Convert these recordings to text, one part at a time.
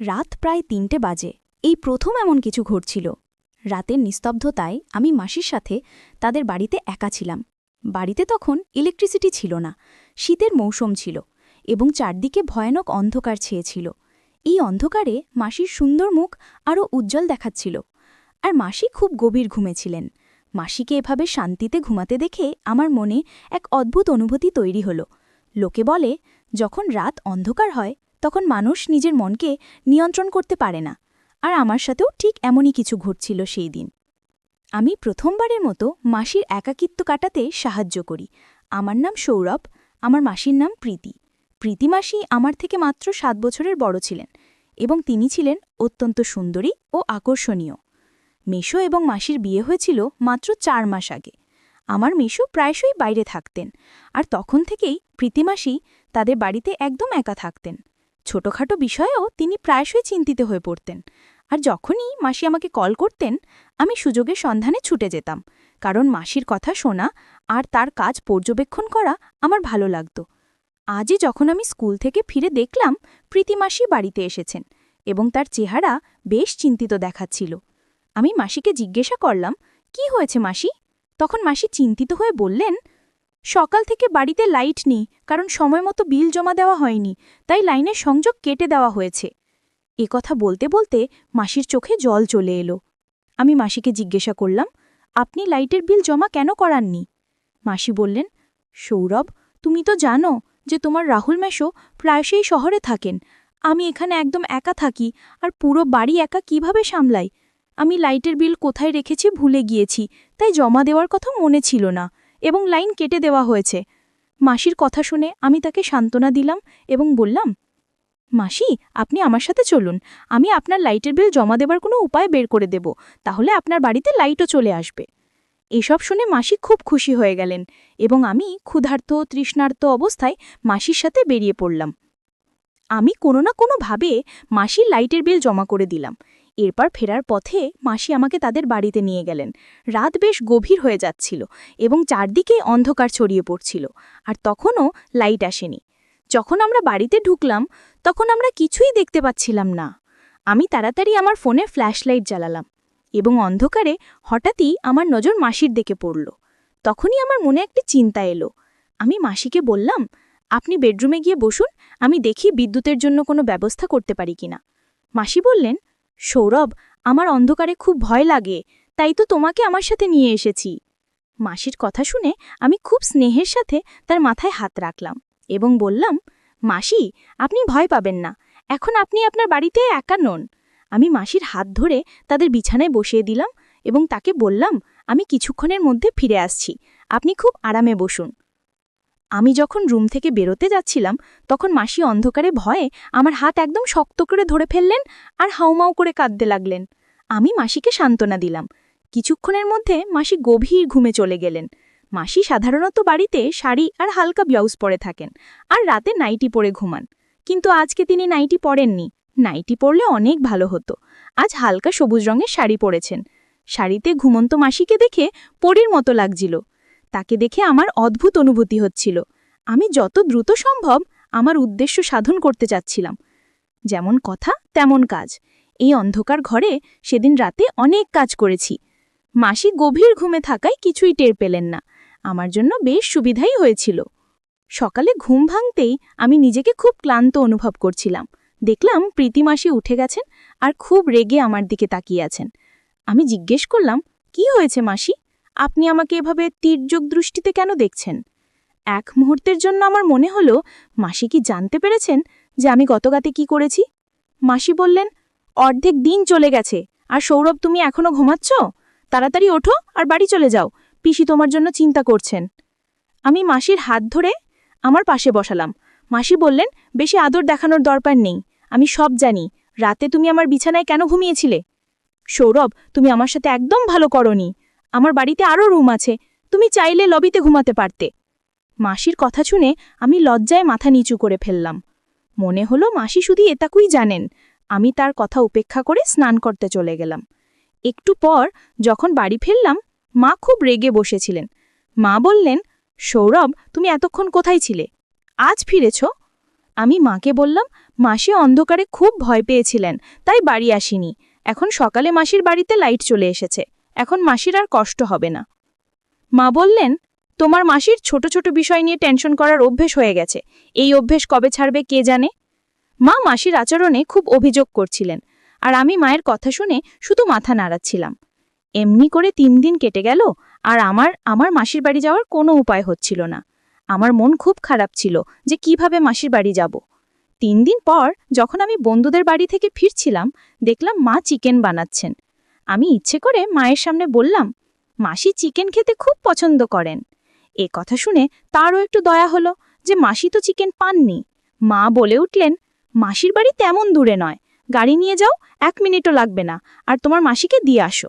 রাত প্রায় তিনটে বাজে। এই প্রথম এমন কিছু ঘটছিল। রাতের নিস্তব্ধতায় আমি মাসির সাথে তাদের বাড়িতে একা ছিলাম। বাড়িতে তখন ইলেকট্রিসিটি ছিল না, শীতের মৌসুম ছিল এবং চারদিকে ভয়ানক অন্ধকার ছেয়েছিল। এই অন্ধকারে মাসির সুন্দর মুখ আরও উজ্জ্বল দেখাচ্ছিল আর মাসি খুব গভীর ঘুমেছিলেন মাসিকে এভাবে শান্তিতে ঘুমাতে দেখে আমার মনে এক অদ্ভুত অনুভূতি তৈরি হল। লোকে বলে, যখন রাত অন্ধকার হয় তখন মানুষ নিজের মনকে নিয়ন্ত্রণ করতে পারে না। আর আমার সাথেও ঠিক এমনই কিছু ঘটছিল সেই দিন। আমি প্রথমবারের মতো মাসির একাকিত্ব কাটাতে সাহায্য করি। আমার নাম সৌরভ, আমার মাসির নাম প্রীতি। প্রীতি মাসি আমার থেকে মাত্র সাত বছরের বড় ছিলেন এবং তিনি ছিলেন অত্যন্ত সুন্দরী ও আকর্ষণীয়। মেশো এবং মাসির বিয়ে হয়েছিল মাত্র চার মাস আগে। আমার মেশো প্রায়শই বাইরে থাকতেন। আর তখন থেকেই প্রীতিমাসি তাদের বাড়িতে একদম একা থাকতেন। ছোটখাটো বিষয়েও তিনি প্রায়শই চিন্তিত হয়ে পড়তেন। আর যখনই মাসি আমাকে কল করতেন, আমি সুযোগের সন্ধানে ছুটে যেতাম। কারণ মাসির কথা শোনা আর তার কাজ পর্যবেক্ষণ করা আমার ভালো লাগত। আজই যখন আমি স্কুল থেকে ফিরে দেখলাম, প্রীতি প্রীতিমাসি বাড়িতে এসেছেন এবং তার চেহারা বেশ চিন্তিত দেখাচ্ছিল। আমি মাসিকে জিজ্ঞাসা করলাম, কি হয়েছে মাসি? তখন মাসি চিন্তিত হয়ে বললেন সকাল থেকে বাড়িতে লাইট নেই, কারণ সময় মতো বিল জমা দেওয়া হয়নি, তাই লাইনের সংযোগ কেটে দেওয়া হয়েছে। এ কথা বলতে বলতে মাসির চোখে জল চলে এলো। আমি মাসিকে জিজ্ঞাসা করলাম, আপনি লাইটের বিল জমা কেন করাননি? মাসি বললেন, সৌরভ, তুমি তো জানো যে তোমার রাহুল মেশো প্রায়শই শহরে থাকেন। আমি এখানে একদম একা থাকি আর পুরো বাড়ি একা কীভাবে সামলাই? আমি লাইটের বিল কোথায় রেখেছি ভুলে গিয়েছি, তাই জমা দেওয়ার কথা মনে ছিল না। এবং লাইন কেটে দেওয়া হয়েছে। মাসির কথা শুনে আমি তাকে সান্ত্বনা দিলাম এবং বললাম, মাসি, আপনি আমার সাথে চলুন। আমি আপনার লাইটের বিল জমা দেবার কোনো উপায় বের করে দেব। তাহলে আপনার বাড়িতে লাইটও চলে আসবে। এসব শুনে মাসি খুব খুশি হয়ে গেলেন এবং আমি ক্ষুধার্ত, তৃষ্ণার্ত অবস্থায় মাসির সাথে বেরিয়ে পড়লাম। আমি কোনো না কোনোভাবে মাসির লাইটের বিল জমা করে দিলাম। এরপর ফেরার পথে মাসি আমাকে তাদের বাড়িতে নিয়ে গেলেন। রাত বেশ গভীর হয়ে যাচ্ছিল এবং চারদিকে অন্ধকার ছড়িয়ে পড়ছিল, আর তখনও লাইট আসেনি। যখন আমরা বাড়িতে ঢুকলাম, তখন আমরা কিছুই দেখতে পাচ্ছিলাম না। আমি তাড়াতাড়ি আমার ফোনে ফ্ল্যাশলাইট জ্বালালাম এবং অন্ধকারে হঠাৎই আমার নজর মাসির দিকে পড়ল। তখনই আমার মনে একটি চিন্তা এলো। আমি মাসিকে বললাম, আপনি বেডরুমে গিয়ে বসুন, আমি দেখি বিদ্যুতের জন্য কোনো ব্যবস্থা করতে পারি কিনা? মাসি বললেন সৌরভ, আমার অন্ধকারে খুব ভয় লাগে, তাই তো তোমাকে আমার সাথে নিয়ে এসেছি। মাসির কথা শুনে আমি খুব স্নেহের সাথে তার মাথায় হাত রাখলাম এবং বললাম, মাসি, আপনি ভয় পাবেন না, এখন আপনি আপনার বাড়িতে একা নন। আমি মাসির হাত ধরে তাদের বিছানায় বসিয়ে দিলাম এবং তাকে বললাম, আমি কিছুক্ষণের মধ্যে ফিরে আসছি, আপনি খুব আরামে বসুন। আমি যখন রুম থেকে বেরোতে যাচ্ছিলাম, তখন মাসি অন্ধকারে ভয়ে আমার হাত একদম শক্ত করে ধরে ফেললেন আর হাউমাউ করে কাঁদতে লাগলেন। আমি মাসিকে সান্ত্বনা দিলাম। কিছুক্ষণের মধ্যে মাসি গভীর ঘুমে চলে গেলেন। মাসি সাধারণত বাড়িতে শাড়ি আর হালকা ব্লাউজ পরে থাকেন আর রাতে নাইটি পরে ঘুমান। কিন্তু আজকে তিনি নাইটি পরেননি। নাইটি পরলে অনেক ভালো হতো। আজ হালকা সবুজ রঙের শাড়ি পরেছেন। শাড়িতে ঘুমন্ত মাসিকে দেখে পরীর মতো লাগছিল। তাকে দেখে আমার অদ্ভুত অনুভূতি হচ্ছিল। আমি যত দ্রুত সম্ভব আমার উদ্দেশ্য সাধন করতে চাচ্ছিলাম। যেমন কথা, তেমন কাজ। এই অন্ধকার ঘরে সেদিন রাতে অনেক কাজ করেছি। মাসি গভীর ঘুমে থাকায় কিছুই টের পেলেন না। আমার জন্য বেশ সুবিধাই হয়েছিল। সকালে ঘুম ভাঙতেই আমি নিজেকে খুব ক্লান্ত অনুভব করছিলাম। দেখলাম প্রীতি মাসি উঠে গেছেন আর খুব রেগে আমার দিকে তাকিয়ে আছেন। আমি জিজ্ঞেস করলাম, কি হয়েছে মাসি? আপনি আমাকে এভাবে তীর্যক দৃষ্টিতে কেন দেখছেন? এক মুহূর্তের জন্য আমার মনে হলো, মাসি কি জানতে পেরেছেন যে আমি গতগাতে কি করেছি? মাসি বললেন, অর্ধেক দিন চলে গেছে, আর সৌরভ তুমি এখনও ঘুমাচ্ছ? তাড়াতাড়ি ওঠো আর বাড়ি চলে যাও, পিসি তোমার জন্য চিন্তা করছেন। আমি মাসির হাত ধরে আমার পাশে বসালাম। মাসি বললেন, বেশি আদর দেখানোর দরকার নেই, আমি সব জানি, রাতে তুমি আমার বিছানায় কেন ঘুমিয়েছিলে? সৌরভ, তুমি আমার সাথে একদম ভালো করনি। আমার বাড়িতে আরও রুম আছে। তুমি চাইলে লবিতে ঘুমাতে পারতে। মাসির কথা শুনে আমি লজ্জায় মাথা নিচু করে ফেললাম। মনে হলো মাসি শুধু এতাকুই জানেন। আমি তার কথা উপেক্ষা করে স্নান করতে চলে গেলাম। একটু পর যখন বাড়ি ফিরলাম, মা খুব রেগে বসেছিলেন। মা বললেন, সৌরভ, তুমি এতক্ষণ কোথায় ছিলে? আজ ফিরেছ? আমি মাকে বললাম, মাসি অন্ধকারে খুব ভয় পেয়েছিলেন, তাই বাড়ি আসিনি। এখন সকালে মাসির বাড়িতে লাইট চলে এসেছে। এখন মাসির আর কষ্ট হবে না। মা বললেন, তোমার মাসির ছোট ছোট বিষয় নিয়ে টেনশন করার অভ্যেস হয়ে গেছে। এই অভ্যেস কবে ছাড়বে কে জানে? মা মাসির আচরণে খুব অভিযোগ করছিলেন, আর আমি মায়ের কথা শুনে শুধু মাথা নাড়াচ্ছিলাম। এমনি করে তিন দিন কেটে গেল, আর আমার আমার মাসির বাড়ি যাওয়ার কোনো উপায় হচ্ছিল না। আমার মন খুব খারাপ ছিল যে কীভাবে মাসির বাড়ি যাব। তিন দিন পর যখন আমি বন্ধুদের বাড়ি থেকে ফিরছিলাম, দেখলাম মা চিকেন বানাচ্ছেন। আমি ইচ্ছে করে মায়ের সামনে বললাম, মাসি চিকেন খেতে খুব পছন্দ করেন। এ কথা শুনে তারও একটু দয়া হলো যে মাসি তো চিকেন পাননি। মা বলে উঠলেন, মাসির বাড়ি তেমন দূরে নয়। গাড়ি নিয়ে যাও, এক মিনিটও লাগবে না, আর তোমার মাসিকে দিয়ে আসো।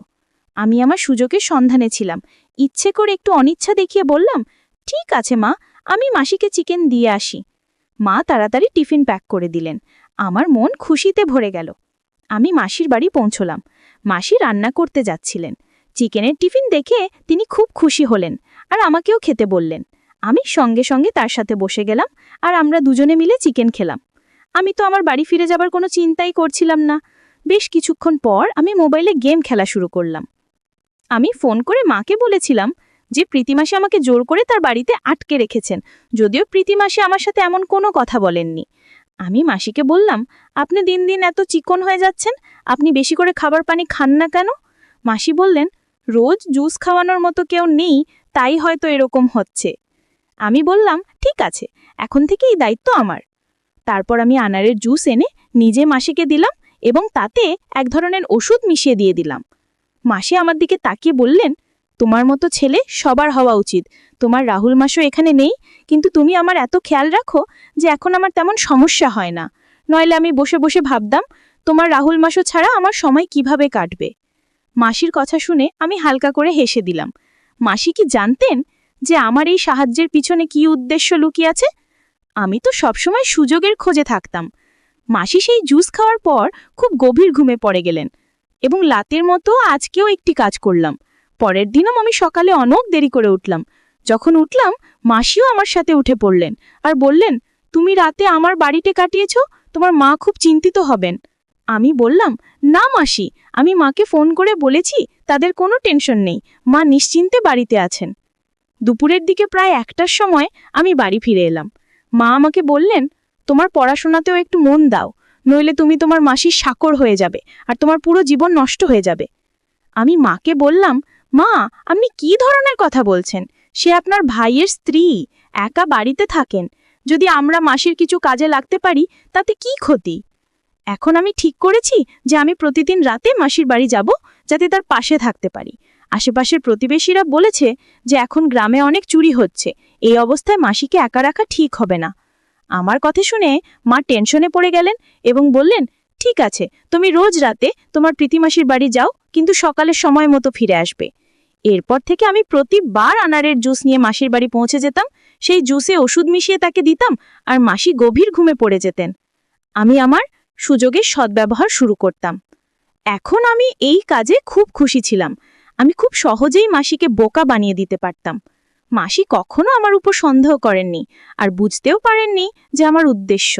আমি আমার সুযোগের সন্ধানে ছিলাম। ইচ্ছে করে একটু অনিচ্ছা দেখিয়ে বললাম, ঠিক আছে মা, আমি মাসিকে চিকেন দিয়ে আসি। মা তাড়াতাড়ি টিফিন প্যাক করে দিলেন। আমার মন খুশিতে ভরে গেল। আমি মাসির বাড়ি পৌঁছলাম। মাসি রান্না করতে যাচ্ছিলেন। চিকেনের টিফিন দেখে তিনি খুব খুশি হলেন আর আমাকেও খেতে বললেন। আমি সঙ্গে সঙ্গে তার সাথে বসে গেলাম আর আমরা দুজনে মিলে চিকেন খেলাম। আমি তো আমার বাড়ি ফিরে যাবার কোনো চিন্তাই করছিলাম না। বেশ কিছুক্ষণ পর আমি মোবাইলে গেম খেলা শুরু করলাম। আমি ফোন করে মাকে বলেছিলাম যে প্রীতিমাসে আমাকে জোর করে তার বাড়িতে আটকে রেখেছেন। যদিও প্রীতিমাসে আমার সাথে এমন কোনো কথা বলেননি। আমি মাসিকে বললাম, আপনি দিন দিন এত চিকন হয়ে যাচ্ছেন, আপনি বেশি করে খাবার পানি খান না কেন? মাসি বললেন, রোজ জুস খাওয়ানোর মতো কেউ নেই, তাই হয়তো এরকম হচ্ছে। আমি বললাম, ঠিক আছে, এখন থেকে এই দায়িত্ব আমার। তারপর আমি আনারের জুস এনে নিজে মাসিকে দিলাম এবং তাতে এক ধরনের ওষুধ মিশিয়ে দিয়ে দিলাম। মাসি আমার দিকে তাকিয়ে বললেন তোমার মতো ছেলে সবার হওয়া উচিত। তোমার রাহুল মাসও এখানে নেই, কিন্তু তুমি আমার এত খেয়াল রাখো যে এখন আমার তেমন সমস্যা হয় না। নইলে আমি বসে বসে ভাবতাম, তোমার রাহুল মাসও ছাড়া আমার সময় কীভাবে কাটবে? মাসির কথা শুনে আমি হালকা করে হেসে দিলাম। মাসি কি জানতেন যে আমার এই সাহায্যের পিছনে কি উদ্দেশ্য লুকিয়ে আছে? আমি তো সবসময় সুযোগের খোঁজে থাকতাম। মাসি সেই জুস খাওয়ার পর খুব গভীর ঘুমে পড়ে গেলেন এবং লাতের মতো আজকেও একটি কাজ করলাম। পরের দিনও আমি সকালে অনেক দেরি করে উঠলাম। যখন উঠলাম, মাসিও আমার সাথে উঠে পড়লেন আর বললেন, তুমি রাতে আমার বাড়িতে কাটিয়েছ? তোমার মা খুব চিন্তিত হবেন। আমি বললাম, না মাসি, আমি মাকে ফোন করে বলেছি, তাদের কোনো টেনশন নেই, মা নিশ্চিন্তে বাড়িতে আছেন। দুপুরের দিকে প্রায় একটার সময় আমি বাড়ি ফিরে এলাম। মা আমাকে বললেন, তোমার পড়াশোনাতেও একটু মন দাও, নইলে তুমি তোমার মাসির সাকর হয়ে যাবে আর তোমার পুরো জীবন নষ্ট হয়ে যাবে। আমি মাকে বললাম মা, আপনি কি ধরনের কথা বলছেন? সে আপনার ভাইয়ের স্ত্রী, একা বাড়িতে থাকেন। যদি আমরা মাসির কিছু কাজে লাগতে পারি, তাতে কি ক্ষতি? এখন আমি ঠিক করেছি যে আমি প্রতিদিন রাতে মাসির বাড়ি যাব, যাতে তার পাশে থাকতে পারি। আশেপাশের প্রতিবেশীরা বলেছে যে এখন গ্রামে অনেক চুরি হচ্ছে। এই অবস্থায় মাসিকে একা রাখা ঠিক হবে না। আমার কথা শুনে মা টেনশনে পড়ে গেলেন এবং বললেন ঠিক আছে, তুমি রোজ রাতে তোমার প্রীতিমাসির বাড়ি যাও, কিন্তু সকালে সময় মতো ফিরে আসবে। এরপর থেকে আমি প্রতিবার আনারের জুস নিয়ে মাসির বাড়ি পৌঁছে যেতাম, সেই জুসে ওষুধ মিশিয়ে তাকে দিতাম, আর মাসি গভীর ঘুমে পড়ে যেতেন। আমি আমার সুযোগের সদ্ব্যবহার শুরু করতাম। এখন আমি এই কাজে খুব খুশি ছিলাম। আমি খুব সহজেই মাসিকে বোকা বানিয়ে দিতে পারতাম। মাসি কখনো আমার উপর সন্দেহ করেননি, আর বুঝতেও পারেননি যে আমার উদ্দেশ্য।